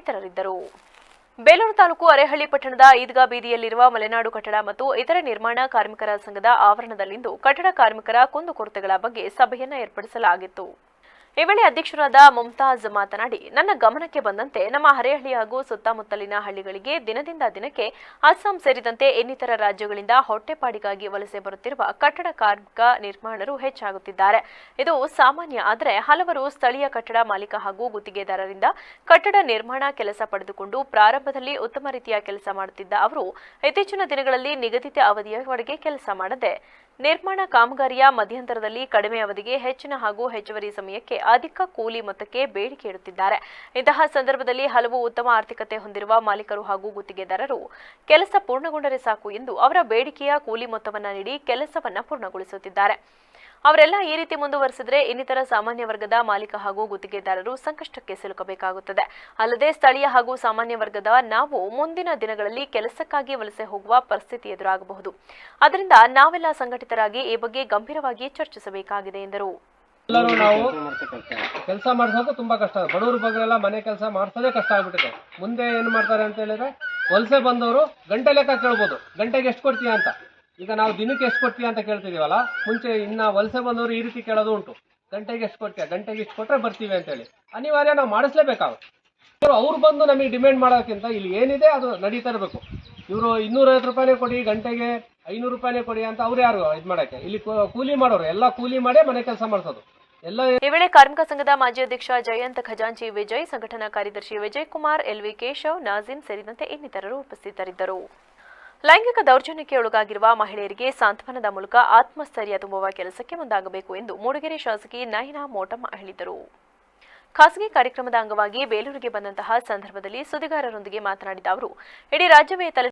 ಇತರರಿದ್ದರು. ಬೇಲೂರು ತಾಲೂಕು ಅರೇಹಳ್ಳಿ ಪಟ್ಟಣದ ಈದ್ಗಾ ಬೀದಿಯಲ್ಲಿರುವ ಮಲೆನಾಡು ಕಟ್ಟಡ ಮತ್ತು ಇತರ ನಿರ್ಮಾಣ ಕಾರ್ಮಿಕರ ಸಂಘದ ಆವರಣದಲ್ಲಿಂದು ಕಟ್ಟಡ ಕಾರ್ಮಿಕರ ಕುಂದುಕೊರತೆಗಳ ಬಗ್ಗೆ ಸಭೆಯನ್ನು ಏರ್ಪಡಿಸಲಾಗಿತ್ತು. ಈ ವೇಳೆ ಅಧ್ಯಕ್ಷರಾದ ಮುಮ್ತಾಜ್ ಮಾತನಾಡಿ, ನನ್ನ ಗಮನಕ್ಕೆ ಬಂದಂತೆ ನಮ್ಮ ಹರೇಹಳ್ಳಿ ಹಾಗೂ ಸುತ್ತಮುತ್ತಲಿನ ಹಳ್ಳಿಗಳಿಗೆ ದಿನದಿಂದ ದಿನಕ್ಕೆ ಅಸ್ಸಾಂ ಸೇರಿದಂತೆ ಇನ್ನಿತರ ರಾಜ್ಯಗಳಿಂದ ಹೊಟ್ಟೆಪಾಡಿಗಾಗಿ ವಲಸೆ ಬರುತ್ತಿರುವ ಕಟ್ಟಡ ಕಾರ್ಮಿಕ ನಿರ್ಮಾಣರು ಹೆಚ್ಚಾಗುತ್ತಿದ್ದಾರೆ. ಇದು ಸಾಮಾನ್ಯ, ಆದರೆ ಹಲವರು ಸ್ಥಳೀಯ ಕಟ್ಟಡ ಮಾಲೀಕ ಹಾಗೂ ಗುತ್ತಿಗೆದಾರರಿಂದ ಕಟ್ಟಡ ನಿರ್ಮಾಣ ಕೆಲಸ ಪಡೆದುಕೊಂಡು ಪ್ರಾರಂಭದಲ್ಲಿ ಉತ್ತಮ ರೀತಿಯ ಕೆಲಸ ಮಾಡುತ್ತಿದ್ದ ಅವರು, ಇತ್ತೀಚಿನ ದಿನಗಳಲ್ಲಿ ನಿಗದಿತ ಅವಧಿಯವರೆಗೆ ಕೆಲಸ ಮಾಡದೆ ನಿರ್ಮಾಣ ಕಾಮಗಾರಿಯ ಮಧ್ಯಂತರದಲ್ಲಿ ಕಡಿಮೆ ಅವಧಿಗೆ ಹೆಚ್ಚಿನ ಹಾಗೂ ಹೆಚ್ಚುವರಿ ಸಮಯಕ್ಕೆ ಅಧಿಕ ಕೂಲಿ ಮೊತ್ತಕ್ಕೆ ಬೇಡಿಕೆ ಇಡುತ್ತಿದ್ದಾರೆ. ಇಂತಹ ಸಂದರ್ಭದಲ್ಲಿ ಹಲವು ಉತ್ತಮ ಆರ್ಥಿಕತೆ ಹೊಂದಿರುವ ಮಾಲೀಕರು ಹಾಗೂ ಗುತ್ತಿಗೆದಾರರು ಕೆಲಸ ಪೂರ್ಣಗೊಂಡರೆ ಸಾಕು ಎಂದು ಅವರ ಬೇಡಿಕೆಯ ಕೂಲಿ ಮೊತ್ತವನ್ನು ನೀಡಿ ಕೆಲಸವನ್ನು ಪೂರ್ಣಗೊಳಿಸುತ್ತಿದ್ದಾರೆ. ಅವರೆಲ್ಲ ಈ ರೀತಿ ಮುಂದುವರೆಸಿದ್ರೆ ಇನ್ನಿತರ ಸಾಮಾನ್ಯ ವರ್ಗದ ಮಾಲೀಕ ಹಾಗೂ ಗುತ್ತಿಗೆದಾರರು ಸಂಕಷ್ಟಕ್ಕೆ ಸಿಲುಕಬೇಕಾಗುತ್ತದೆ. ಅಲ್ಲದೆ ಸ್ಥಳೀಯ ಹಾಗೂ ಸಾಮಾನ್ಯ ವರ್ಗದ ನಾವು ಮುಂದಿನ ದಿನಗಳಲ್ಲಿ ಕೆಲಸಕ್ಕಾಗಿ ವಲಸೆ ಹೋಗುವ ಪರಿಸ್ಥಿತಿ ಎದುರಾಗಬಹುದು. ಅದರಿಂದ ನಾವೆಲ್ಲ ಸಂಘಟಿತರಾಗಿ ಈ ಬಗ್ಗೆ ಗಂಭೀರವಾಗಿ ಚರ್ಚಿಸಬೇಕಾಗಿದೆ ಎಂದರು. ಎಲ್ಲರೂ ನಾವು ಕೆಲಸ ಮಾಡಿಸೋದು ತುಂಬಾ ಕಷ್ಟ. ಬಡವರು ಬಗ್ಗೆಲ್ಲ ಮನೆ ಕೆಲಸ ಮಾಡಿಸೋದೇ ಕಷ್ಟ ಆಗ್ಬಿಟ್ಟಿದೆ. ಮುಂದೆ ಏನ್ ಮಾಡ್ತಾರೆ ಅಂತ ಹೇಳಿದ್ರೆ, ವಲಸೆ ಬಂದವರು ಗಂಟೆ ಲೆಕ್ಕ ಕೇಳ್ಬೋದು. ಗಂಟೆಗೆ ಎಷ್ಟು ಕೊಡ್ತೀಯ ಅಂತ. ಈಗ ನಾವು ದಿನಕ್ಕೆ ಎಷ್ಟು ಕೊಡ್ತೀವಿ ಅಂತ ಕೇಳ್ತಿದೀವಲ್ಲ, ಮುಂಚೆ ಇನ್ನ ವಲಸೆ ಬಂದವರು ಈ ರೀತಿ ಕೇಳೋದು ಉಂಟು. ಗಂಟೆಗೆ ಎಷ್ಟು ಕೊಡ್ತೀಯ? ಗಂಟೆಗೆ ಇಷ್ಟು ಕೊಟ್ರೆ ಬರ್ತೀವಿ ಅಂತೇಳಿ. ಅನಿವಾರ್ಯ ನಾವು ಮಾಡಿಸ್ಲೇಬೇಕಾಗುತ್ತೆ. ಅವ್ರು ಬಂದು ನಮಗೆ ಡಿಮ್ಯಾಂಡ್ ಮಾಡೋಕ್ಕಿಂತ ಇಲ್ಲಿ ಏನಿದೆ ಅದು ನಡೀತಾ ಇರಬೇಕು. ಇವರು ಇನ್ನೂರೈವತ್ತು ರೂಪಾಯಿನೇ ಕೊಡಿ, ಗಂಟೆಗೆ ಐನೂರು ರೂಪಾಯಿನೇ ಕೊಡಿ ಅಂತ ಅವ್ರು ಯಾರು ಇದು ಮಾಡಕ್ಕೆ? ಇಲ್ಲಿ ಕೂಲಿ ಮಾಡೋರು. ಎಲ್ಲ ಕೂಲಿ ಮಾಡೇ ಮನೆ ಕೆಲಸ ಮಾಡಿಸೋದು. ಎಲ್ಲ ಈ ವೇಳೆ ಕಾರ್ಮಿಕ ಸಂಘದ ಮಾಜಿ ಅಧ್ಯಕ್ಷ ಜಯಂತ ಖಜಾಂಚಿ ವಿಜಯ್, ಸಂಘಟನಾ ಕಾರ್ಯದರ್ಶಿ ವಿಜಯ್ ಕುಮಾರ್ ಎಲ್ವಿ ಕೇಶವ್ ನಾಜಿಮ್ ಸೇರಿದಂತೆ ಇನ್ನಿತರರು ಉಪಸ್ಥಿತರಿದ್ದರು. ಲೈಂಗಿಕ ದೌರ್ಜನ್ಯಕ್ಕೆ ಒಳಗಾಗಿರುವ ಮಹಿಳೆಯರಿಗೆ ಸಾಂತ್ವನದ ಮೂಲಕ ಆತ್ಮಸ್ಥೈರ್ಯ ತುಂಬುವ ಕೆಲಸಕ್ಕೆ ಮುಂದಾಗಬೇಕು ಎಂದು ಮೂಡಿಗೆರೆ ಶಾಸಕಿ ನಯನಾ ಮೋಟಮ್ಮ ಹೇಳಿದರು. ಖಾಸಗಿ ಕಾರ್ಯಕ್ರಮದ ಅಂಗವಾಗಿ ಬೇಲೂರಿಗೆ ಬಂದಂತಹ ಸಂದರ್ಭದಲ್ಲಿ ಸುದ್ದಿಗಾರರೊಂದಿಗೆ ಮಾತನಾಡಿದ ಅವರು, ಇಡೀ ರಾಜ್ಯವೇ ತಲೆ